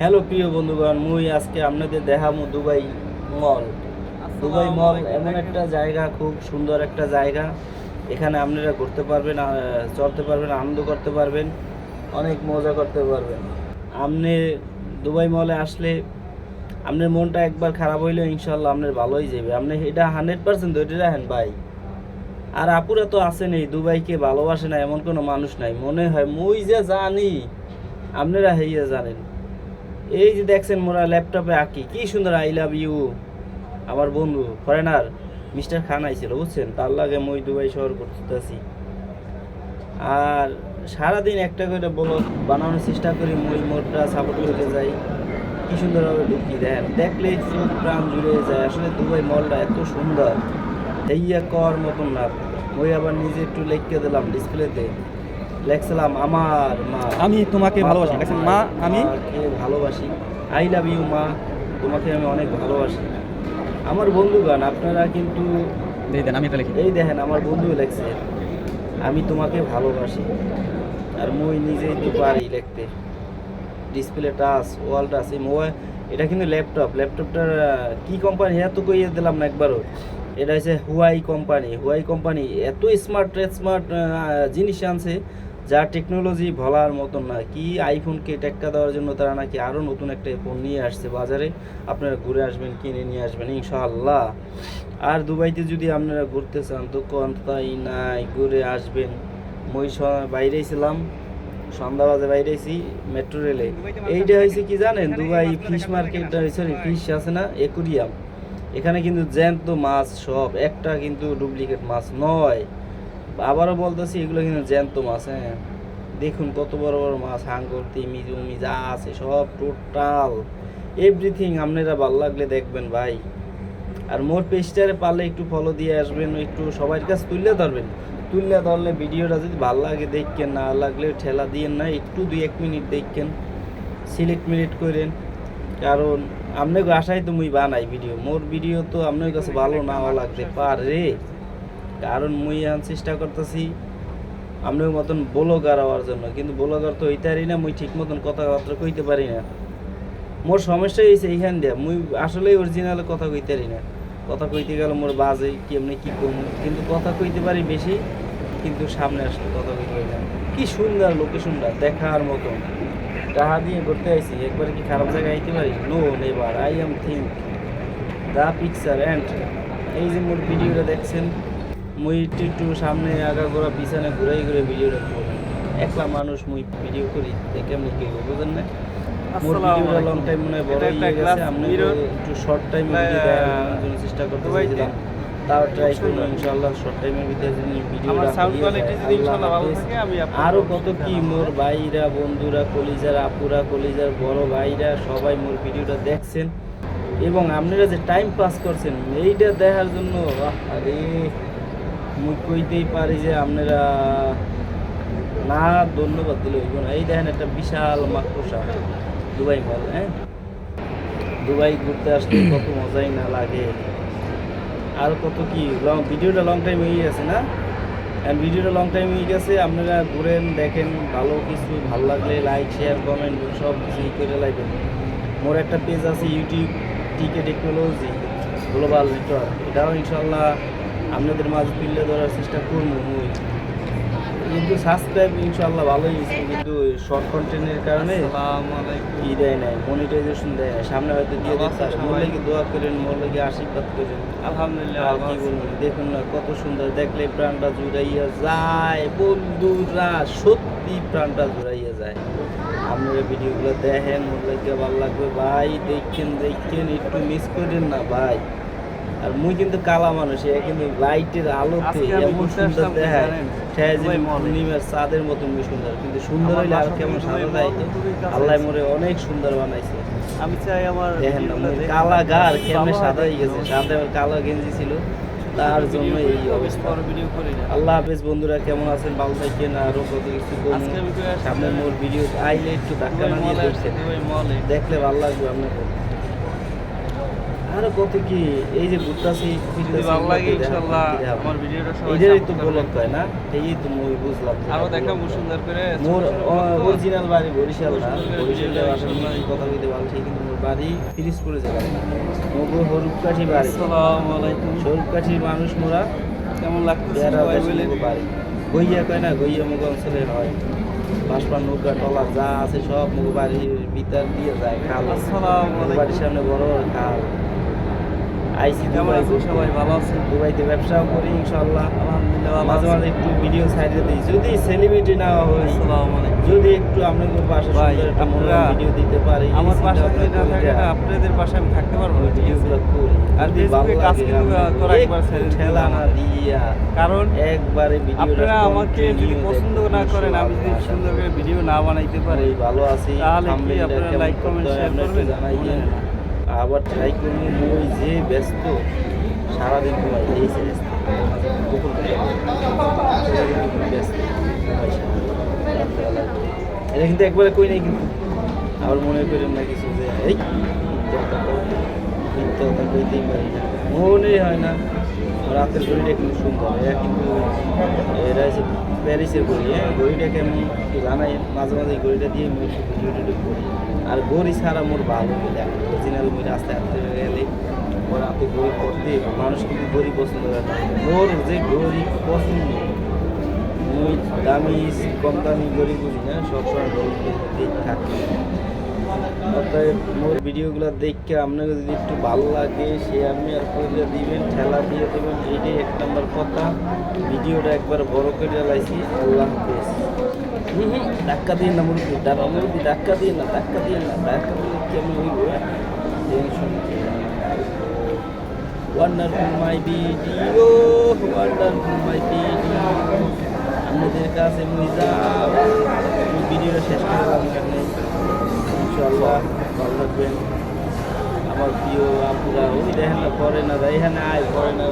Hello প্রিয় বন্ধুগণ মুই আজকে আপনাদের দেখামু দুবাই মল। দুবাই মল এমন একটা জায়গা খুব সুন্দর একটা জায়গা। এখানে আপনারা ঘুরতে পারবেন চলতে পারবেন আনন্দ করতে পারবেন অনেক মজা করতে পারবেন। আপনি দুবাই মলে আসলে আপনার মনটা একবার খারাপ হইলেও ইনশাল্লাহ আপনার ভালোই যাবে। আপনি এটা হান্ড্রেড পার্সেন্ট ধরে রাখেন ভাই। আর আপুরা তো এই দুবাইকে ভালোবাসে না এমন কোনো মানুষ নাই। মনে হয় মুই যে জানি আপনারা হইয়া জানেন। এই যে দেখছেন মোরা ল্যাপটপে আঁকি, কি সুন্দর আই লাভ ইউ আমার বন্ধু ফরেনার মিস্টার খান আইছিল, বুঝছেন? তার লাগে মই দুবাই শহর করতেছি আর সারাদিন একটা করে বলো বানানোর চেষ্টা করি, মই মোরটা সাপোর্ট করে যাই। কি সুন্দরভাবে ঢুকি দেন দেখলে চোখ প্রাণ জুড়ে যায়। আসলে দুবাই মলটা এত সুন্দর। এইয়া কর মতন না। মই আবার নিজে একটু লিখকে দিলাম ডিসপ্লেতে লেখছিলাম আমার মা। আমি তোমাকে ভালোবাসি। মা আমি? ভালোবাসি। আই লাভ ইউ মা। তোমাকে আমি অনেক ভালোবাসি। আমার বন্ধুগান আপনারা কিন্তু দিয়ে দেন আমি এটা লিখি এই দেখেন আমার বন্ধু লেখছে। আমি তোমাকে ভালোবাসি। আর মই নিজেই তো পারি লিখতে। ডিসপ্লে টাচ ওয়াল টাচ এই মোবাইল এটা কিন্তু ল্যাপটপ ল্যাপটপটার কি কোম্পানি হ্যাঁ তো কইয়ে দিলাম না একবারও। এটা হচ্ছে হুয়াই কোম্পানি হুয়াই কোম্পানি এত স্মার্ট স্মার্ট জিনিস আনছে। যা টেকনোলজি বলার মতন না, কি আইফোনকে টেক্কা দেওয়ার জন্য তারা নাকি আরও নতুন একটা ফোন নিয়ে আসছে বাজারে? আপনারা ঘুরে আসবেন, কিনে নিয়ে আসবেন, ইনশাআল্লাহ। আর দুবাইতে যদি আপনারা ঘুরতে চান, তো কোনটাই নাই, ঘুরে আসবেন। মই বাইরে ছিলাম সন্ধ্যা বাজে বাইরেছি মেট্রো রেলে এইটা হয়েছে কি জানেন, Dubai fish market sorry fish আছে না একুরিয়াম এখানে কিন্তু জ্যান্ত মাছ সব, একটা কিন্তু ডুপ্লিকেট মাছ নয়। আবারও বলতেছি, এগুলো কিন্তু জ্যান্ত মাছ হ্যাঁ। দেখুন কত বড় বড় মাছ, হাঙ্গর, তিমি, জমি, যা আছে, সব টোটাল এভরিথিং আপনারা ভালো লাগলে দেখবেন ভাই। আর মোর পেজটারে পারলে একটু ফলো দিয়ে আসবেন, একটু সবার কাছে তুললে ধরবেন। তুললে ধরলে ভিডিওটা যদি ভালো লাগে দেখকেন না লাগলে ঠেলা দিয়েন না, একটু দুই এক মিনিট দেখকেন সিলেক্ট মিনিট করেন। কারণ আপনার আশায় তো মুই বানাই ভিডিও, মোর ভিডিও তো আপনার কাছে ভালো না লাগতে পারে। কারণ মুই এখন চেষ্টা করতেছি আপনার মতন ব্লগার হওয়ার জন্য, কিন্তু ব্লগার তো হইতারি না, মুই ঠিক মতন কথাবার্তা কইতে পারি না। মোর সমস্যা হয়েছে এইখান দিয়ে, মুই আসলেই অরিজিনাল কথা কইতারি না। কথা কইতে গেলে মোর বাজে, কেমনি কি কম, কিন্তু কথা কইতে পারি বেশি, কিন্তু সামনে আসলে কথা কইতে পারি না। কি সুন্দর লোকেশনটা দেখার মতন। টাহা দিয়ে ঘুরতে আইছি, একবার কি খারাপ জায়গায় আইতে পারি? No never I am think the picture and এই যে মোর ভিডিওটা দেখছেন মুই একটু একটু সামনে আগা গোড়া পিছনে ঘুরাই ঘুরে ভিডিওটা করি একলা মানুষ মুই ভিডিও করি দেখে কি বুঝেন না মোর ভিডিওটা লং টাইম মনে বড় হয়ে গেছে আপনি একটু শর্ট টাইম ভিডিও চেষ্টা করতে দুবাইতে। চাইছিলাম তাও ট্রাই করব ইনশাআল্লাহ শর্ট টাইমের ভিতরে যদি ভিডিও আমার সাউন্ড কোয়ালিটি যদি ইনশাআল্লাহ ভালো থাকে আমি আরও কত কি মোর ভাইরা বন্ধুরা কলিজার আপুরা কলিজার বড় ভাইরা সবাই মোর ভিডিওটা দেখছেন। এবং আপনারা যে টাইম পাস করছেন এইটা দেখার জন্য আরে। মুই কইতেই পারি যে আপনারা না ধন্যবাদ দিলে হইব না। এই দেখেন একটা বিশাল মাকড়সা। দুবাই মল হ্যাঁ? দুবাই ঘুরতে আসলে কত মজাই না লাগে। আর কত কি লং ভিডিওটা লং টাইম হয়ে গেছে না? ভিডিওটা লং টাইম হয়ে গেছে, আপনারা ঘুরেন, দেখেন, ভালো কিছু, ভালো লাগলে লাইক শেয়ার কমেন্ট সব কিছু ই করে লাগবেন মোর একটা পেজ আছে ইউটিউব টিকে টেকনোলজি গ্লোবাল নেটওয়ার্ক এটাও ইনশাল্লাহ আপনাদের মাঝে তুলে ধরার চেষ্টা করব কিন্তু সাবস্ক্রাইব ইনশাল্লাহ ভালোই হয়েছে কিন্তু শর্ট কন্টেন্টের কারণে ই দেয় নাই মনিটাইজেশন দেয় সামনে হয়তো দিয়ে দিচ্ছে মোর লাগে দোয়া করেন মোর লাগে আশীর্বাদ করেন। আলহামদুলিল্লাহ কি বলব দেখুন না কত সুন্দর। দেখলে প্রাণটা জুড়াইয়া যায়। বন্ধুরা সত্যি প্রাণটা জুড়াইয়া যায়। আপনারা ভিডিওগুলো দেখেন মোর লাগে ভালো লাগবে। ভাই দেখেন দেখেন একটু মিস করেন না ভাই। আর মুই কিন্তু কালা মানুষ এ কিন্তু লাইটের আলোতে এমন সুন্দর দেখায়। জানেন? ঠেয় যে দুবাই মলে। পূর্ণিমার চাঁদের মতন মুই সুন্দর। কিন্তু সুন্দর হইলে আর কেমন সাদা কাছে। আল্লাহ মোরে অনেক সুন্দর বানাইছে। আমি চাই আমার দেখেন না কালা গার কেমনে সাদা হয়ে গেছে? সাথে আবার কালো গেঞ্জি ছিল। তার জন্য এই অবস্থা। আল্লাহ হাফেজ বন্ধুরা কেমন আছেন? ভালো থাকেন আরও কত কিছু সামনে মোর ভিডিও আইলে একটু ধাক্কা না দিয়ে দেখলে ভালো লাগবে আপনাকে আরে কত কি এই যে ঘুরতাছি যদি ভালো লাগে দেখো, ইনশাল্লাহ দেখো। আমার ভিডিওটা সবাই তো ব্লগ কয় না এই তো মুই বুঝলাম আরও দেখাবো সুন্দর করে মোর। অরিজিনাল বাড়ি বরিশাল না বরিশালে আসলে কথা বলতে ভালো সেই কিন্তু মোর বাড়ি পিরিজপুরে হরুপকাঠি বাড়ি। আসসালামু আলাইকুম। মানুষ মোরা। কেমন লাগতেছে বেড়া সবাই বাড়ি। গইয়া কয় না গইয়া মুগ অঞ্চলে হয়। বাঁশপান নৌকা টলার যা আছে সব মুগো বাড়ির ভিতর দিয়ে যায় খাল। আসসালামু মোগো আলাইকুম। বাড়ির সামনে বড় খাল। আইসি সবাই? ভালো আছেন? দুবাইতে ব্যবসাও করি ইনশাল্লাহ আলহামদুলিল্লাহ মাঝে মাঝে একটু ভিডিও সাইডে দিই। যদি সেলিব্রিটি না হয় যদি একটু আপনাদের পাশে আপনারা ভিডিও দিতে পারি আমার পাশে না থাকে আপনাদের পাশে আমি থাকতে পারব না আছে? ভিডিওগুলো করি। আর ফেসবুকে ভালো কাজ কিন্তু তোরা একবার ঠেলা না। দিয়া। কারণ একবারে ভিডিওটা আপনারা আমাকে যদি পছন্দ না করেন আমি যদি সুন্দর করে ভিডিও না বানাইতে পারি ভালো আছি তাহলে কি thumbnail-টা আপনারা কেমন like, comment, করতে share আপনারা একটু করবেন? জানাইয়েন। আবার ট্রাই করি ওই যে ব্যস্ত, সারাদিন তোমার এই সিরিজ ব্যস্ত। এটা কিন্তু একবারে কই নাই কিন্তু আবার মনে করেন না কিছু যে, এই মিথ্যা কথা কইতেই পারি না। মনে হয় না। রাতের ঘড়িটা কিন্তু সুন্দর। এরা কিন্তু এরা হচ্ছে প্যারিসের ঘড়ি হ্যাঁ? ঘড়িটা কেমন একটু জানাই মাঝে মাঝে ঘড়িটা দিয়ে একটু ভিডিও করি আর ঘড়ি ছাড়া মোর ভালো মিলে অরিজিনাল মুই রাস্তায় হাঁটতে গেলে ওর হাতে ঘড়ি পড়তে মানুষ কিন্তু ঘড়ি পছন্দ করে মোর যে ঘড়ি পছন্দ মুই দামি কম দামি ঘড়ি বুঝি না সবসময় ঘড়ি থাকি। অতএব মোর ভিডিওগুলো দেখে আপনাকে যদি একটু ভালো লাগে শেয়ার মেয়ার করে দিবেন ঠেলা দিয়ে দেবেন এইটাই এক নম্বর কথা। ভিডিওটা একবার বড় করে লাইছি আল্লাহ হাফেজ। হুম হুম, ধাক্কা দিয়ে না মুরগি দাঁড়া মুরগি ধাক্কা দিয়ে না ধাক্কা দিয়ে না ধাক্কা দিলে কেমন হইব tension wonderful my video wonderful my video আপনাদের কাছে মুই যাব ভিডিওটা শেষ করলাম আমার প্রিয় আপুরা ওই দেখেন না পরে না এখানে আয় পরে না